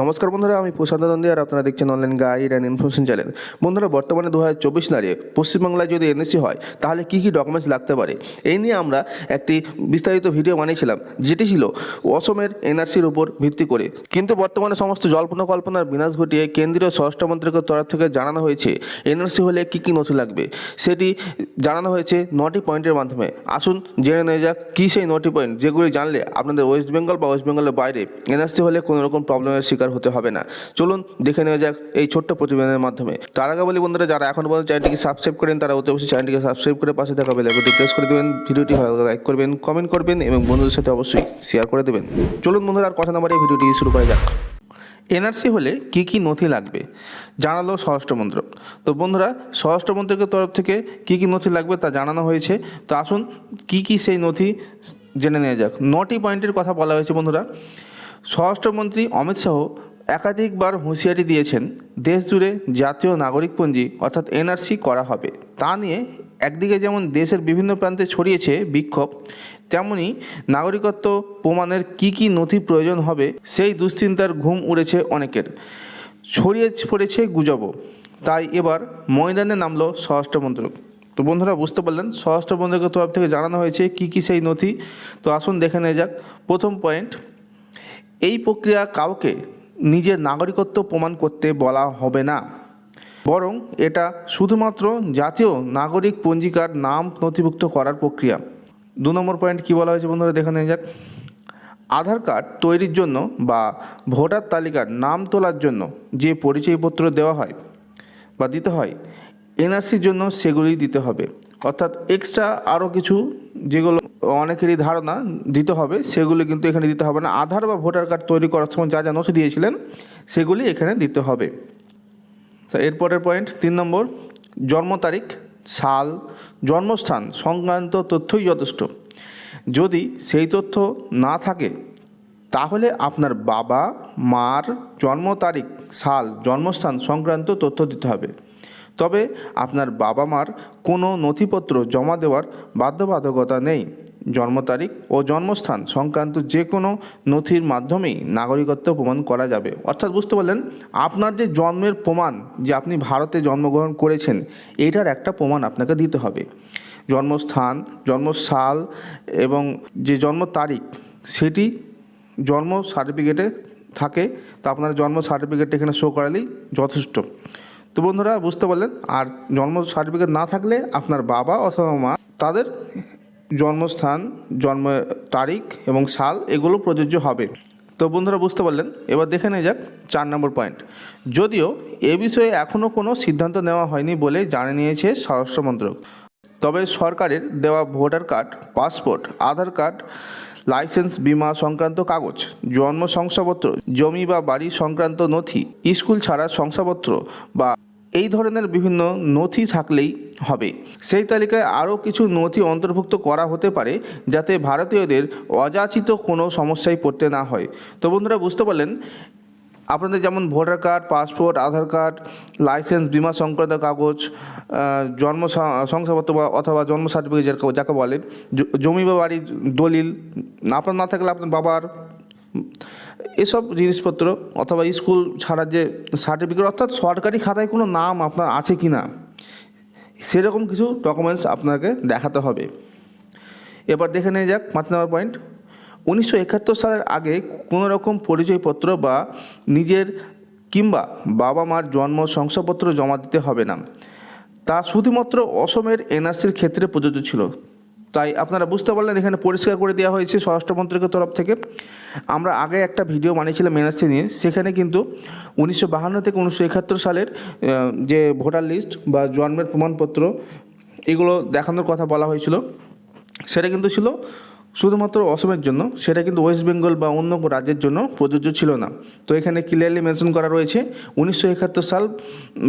নমস্কার বন্ধুরা, আমি প্রশান্ত নন্দী আর আপনারা দেখছেন online guide and information channel বন্ধুরা, বর্তমানে দু হাজার চব্বিশ দাঁড়িয়ে পশ্চিমবাংলায় যদি এনএসসি হয়, তাহলে কী কী ডকুমেন্টস লাগতে পারে? এই নিয়ে আমরা একটি বিস্তারিত ভিডিও বানিয়েছিলাম, যেটি ছিল অসমের এনআরসির উপর ভিত্তি করে। কিন্তু বর্তমানে সমস্ত জল্পনা কল্পনার বিনাশ ঘটিয়ে কেন্দ্রীয় স্বরাষ্ট্রমন্ত্রকের তরফ থেকে জানানো হয়েছে এনআরসি হলে কী কী নথি লাগবে? সেটি জানানো হয়েছে নটি পয়েন্টের মাধ্যমে। আসুন জেনে নেওয়া যাক, কী সেই নটি পয়েন্ট যেগুলি জানলে আপনাদের ওয়েস্ট বেঙ্গল বা ওয়েস্ট বেঙ্গলের বাইরে এনআরসি হলে কোনো রকম প্রবলেমের শিকার হতে হবে না। চলুন দেখে নেওয়া যাক এই ছোট্ট প্রতিবেদনের মাধ্যমে। তার আগে বলি বন্ধুরা, যারা এখন পর্যন্ত চ্যানেলটিকে সাবস্ক্রাইব করেন, তারা অতি অবশ্যই চ্যানেলটিকে সাবস্ক্রাইব করে পাশে থাকা বেলাইকনটি প্রেস করে দেবেন। ভিডিওটি ভালো লাইক করবেন কমেন্ট করবেন এবং বন্ধুদের সাথে অবশ্যই শেয়ার করে দেবেন। চলুন বন্ধুরা, আর কথা না বাড়িয়ে ভিডিওটি শুরু করা যাক। এনআরসি হলে কি কি নথি লাগবে? জানালো স্বরাষ্ট্রমন্ত্রক তো বন্ধুরা স্বরাষ্ট্রমন্ত্রকের তরফ থেকে কি কি নথি লাগবে তা জানানো হয়েছে। তো আসুন, কি কি সেই নথি জেনে নেওয়া যাক। নটি পয়েন্টের কথা বলা হয়েছে বন্ধুরা। স্বরাষ্ট্রমন্ত্রী অমিত শাহ একাধিকবার হুঁশিয়ারি দিয়েছেন দেশ জুড়ে জাতীয় নাগরিকপঞ্জি অর্থাৎ এনআরসি করা হবে। তা নিয়ে একদিকে যেমন দেশের বিভিন্ন প্রান্তে ছড়িয়েছে বিক্ষোভ, তেমনি নাগরিকত্ব প্রমাণের কি কি নথি প্রয়োজন হবে সেই দুশ্চিন্তার ঘুম উড়েছে অনেকের। ছড়িয়ে পড়েছে গুজবও। তাই এবার ময়দানে নামলো স্বরাষ্ট্রমন্ত্রক। তো বন্ধুরা, বুঝতে পারলেন? স্বরাষ্ট্রমন্ত্রকের তরফ থেকে জানানো হয়েছে কি কি সেই নথি। তো আসুন দেখে নেওয়া যাক। প্রথম পয়েন্ট এই প্রক্রিয়া কাউকে নিজের নাগরিকত্ব প্রমাণ করতে বলা হবে না। বরং এটা শুধুমাত্র জাতীয় নাগরিক পঞ্জিকার নাম নথিভুক্ত করার প্রক্রিয়া। দু নম্বর পয়েন্ট কী বলা হয়েছে বন্ধুরা, দেখে নেওয়া যাক। আধার কার্ড তৈরির জন্য বা ভোটার তালিকার নাম তোলার জন্য যে পরিচয়পত্র দেওয়া হয় বা দিতে হয়, এনআরসির জন্য সেগুলি দিতে হবে। অর্থাৎ এক্সট্রা আরও কিছু যেগুলো অনেকেরই ধারণা দিতে হবে, সেগুলি কিন্তু এখানে দিতে হবে না। আধার বা ভোটার কার্ড তৈরি করার সময় যা যা নথি দিয়েছিলেন, সেগুলি এখানে দিতে হবে। এরপরের পয়েন্ট তিন নম্বর, জন্ম তারিখ, সাল, জন্মস্থান, সংক্রান্ত তথ্যই যথেষ্ট। যদি সেই তথ্য না থাকে, তাহলে আপনার বাবা, মার জন্ম তারিখ, সাল, জন্মস্থান সংক্রান্ত তথ্য দিতে হবে। তবে আপনার বাবা মার কোনো নথিপত্র জমা দেওয়ার বাধ্যবাধকতা নেই। জন্ম তারিখ ও জন্মস্থান সংক্রান্ত যে কোনো নথির মাধ্যমেই নাগরিকত্ব প্রমাণ করা যাবে। অর্থাৎ বুঝতে পারলেন, আপনার যে জন্মের প্রমাণ যে আপনি ভারতে জন্মগ্রহণ করেছেন, এটার একটা প্রমাণ আপনাকে দিতে হবে। জন্মস্থান, জন্মসাল এবং যে জন্ম তারিখ, সেটি জন্ম সার্টিফিকেটে থাকে। তো আপনার জন্ম সার্টিফিকেট এখানে শো করালেই যথেষ্ট। তো বন্ধুরা, বুঝতে পারলেন? আর জন্ম সার্টিফিকেট না থাকলে আপনার বাবা অথবা মা তাদের জন্মস্থান জন্ম তারিখ এবং সাল এগুলো প্রযোজ্য হবে। তো বন্ধুরা, বুঝতে পারলেন? এবার দেখে নেওয়া যাক, চার নম্বর পয়েন্ট। যদিও এ বিষয়ে এখনও কোনো সিদ্ধান্ত নেওয়া হয়নি বলে জানিয়ে নিয়েছে স্বরাষ্ট্র মন্ত্রক। তবে সরকারের দেওয়া voter card, passport, Aadhaar card licence, বিমা সংক্রান্ত কাগজ, জন্ম শংসাপত্র, জমি বা বাড়ি সংক্রান্ত নথি, স্কুল ছাড়া শংসাপত্র বা এই ধরনের বিভিন্ন নথি থাকলেই হবে। সেই তালিকায় আরও কিছু নথি অন্তর্ভুক্ত করা হতে পারে যাতে ভারতীয়দের অযাচিত কোনো সমস্যায় পড়তে না হয়। তো বন্ধুরা, বুঝতে পারলেন? আপনাদের যেমন voter card, passport, Aadhaar card, licence, বিমা সংক্রান্ত কাগজ জন্ম শংসাপত্র অথবা জন্ম সার্টিফিকেট যাকে- বলে জমি বা বাড়ির দলিল, আপনার না থাকলে আপনার বাবার, এসব জিনিসপত্র, অথবা স্কুল ছাড়ার যে সার্টিফিকেট অর্থাৎ সরকারি খাতায় কোনো নাম আপনার আছে কি না সেরকম কিছু ডকুমেন্টস আপনাকে দেখাতে হবে। এবার দেখে নেওয়া যাক, পাঁচ নম্বর পয়েন্ট উনিশশো একাত্তর সালের আগে কোনো রকম পরিচয়পত্র বা নিজের কিংবা বাবা মার জন্ম শংসাপত্র জমা দিতে হবে না। তা শুধুমাত্র অসমের এনআরসির ক্ষেত্রে প্রযোজ্য ছিল। তাই আপনারা বুঝতে পারলেন এখানে পরিষ্কার করে দেওয়া হয়েছে স্বরাষ্ট্রমন্ত্রকের তরফ থেকে। আমরা আগে একটা ভিডিও বানিয়েছিলাম এনআরসি নিয়ে, সেখানে কিন্তু উনিশশো বাহান্ন থেকে উনিশশো একাত্তর সালের যে ভোটার লিস্ট বা জন্মের প্রমাণপত্র, এগুলো দেখানোর কথা বলা হয়েছিল। সেটা কিন্তু ছিল শুধুমাত্র অসমের জন্য, সেটা কিন্তু ওয়েস্ট বেঙ্গল বা অন্য রাজ্যের জন্য প্রযোজ্য ছিল না। তো এখানে ক্লিয়ারলি মেনশন করা রয়েছে, উনিশশো একাত্তর সাল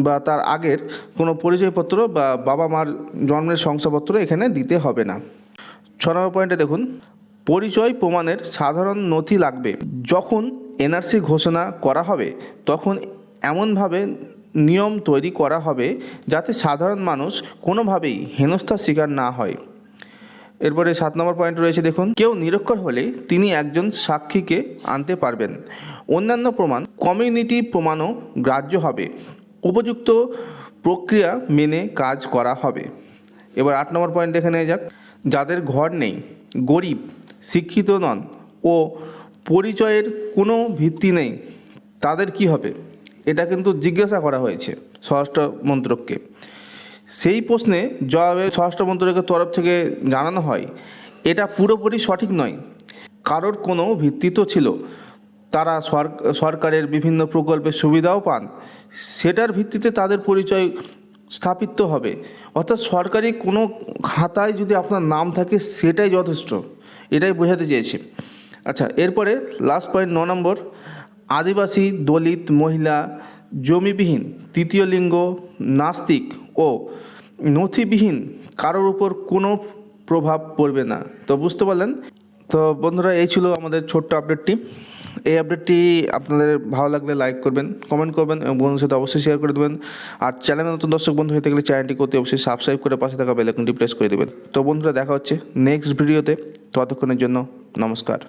বা তার আগের কোনো পরিচয়পত্র বা বাবা মার জন্মের শংসাপত্র এখানে দিতে হবে না। ছ নম্বর পয়েন্টে দেখুন, পরিচয় প্রমাণের সাধারণ নথি লাগবে। যখন এনআরসি ঘোষণা করা হবে, তখন এমনভাবে নিয়ম তৈরি করা হবে যাতে সাধারণ মানুষ কোনোভাবেই হেনস্থার শিকার না হয়। এরপরে সাত নম্বর পয়েন্ট রয়েছে, দেখুন। কেউ নিরক্ষর হলে তিনি একজন সাক্ষীকে আনতে পারবেন। অন্যান্য প্রমাণ কমিউনিটি প্রমাণও গ্রাহ্য হবে। উপযুক্ত প্রক্রিয়া মেনে কাজ করা হবে। এবার আট নম্বর পয়েন্ট দেখে নেওয়া যাক। যাদের ঘর নেই, গরিব, শিক্ষিত নন ও পরিচয়ের কোনো ভিত্তি নেই, তাদের কি হবে? এটা কিন্তু জিজ্ঞাসা করা হয়েছে স্বরাষ্ট্র মন্ত্রককে। সেই প্রশ্নে জবাবে স্বরাষ্ট্র মন্ত্রকের তরফ থেকে জানানো হয়, এটা পুরোপুরি সঠিক নয়। কারোর কোনো ভিত্তি তো ছিল। তারা সরকারের বিভিন্ন প্রকল্পের সুবিধাও পান। সেটার ভিত্তিতে তাদের পরিচয় স্থাপিত হবে। অর্থাৎ সরকারি কোনো খাতায় যদি আপনার নাম থাকে, সেটাই যথেষ্ট। এটাই বোঝাতে চেয়েছে। আচ্ছা এরপরে লাস্ট পয়েন্ট ন নম্বর। আদিবাসী, দলিত, মহিলা, জমিবিহীন, তৃতীয় লিঙ্গ, নাস্তিক ও নথিবিহীন, কারোর উপর কোনো প্রভাব পড়বে না। তো বুঝতে পারলেন? তো বন্ধুরা, এই ছিল আমাদের ছোট্ট আপডেটটি এই আপডেটটি আপনাদের ভালো লাগলে লাইক করবেন কমেন্ট করবেন এবং বন্ধুর সাথে অবশ্যই শেয়ার করে দেবেন। আর চ্যানেলে নতুন দর্শক বন্ধু হয়ে থাকলে চ্যানেলটি করতে অবশ্যই সাবস্ক্রাইব করে পাশে থাকা বেলাইকনটি প্রেস করে দেবেন। তো বন্ধুরা, দেখা হচ্ছে নেক্সট ভিডিওতে ততক্ষণের জন্য নমস্কার।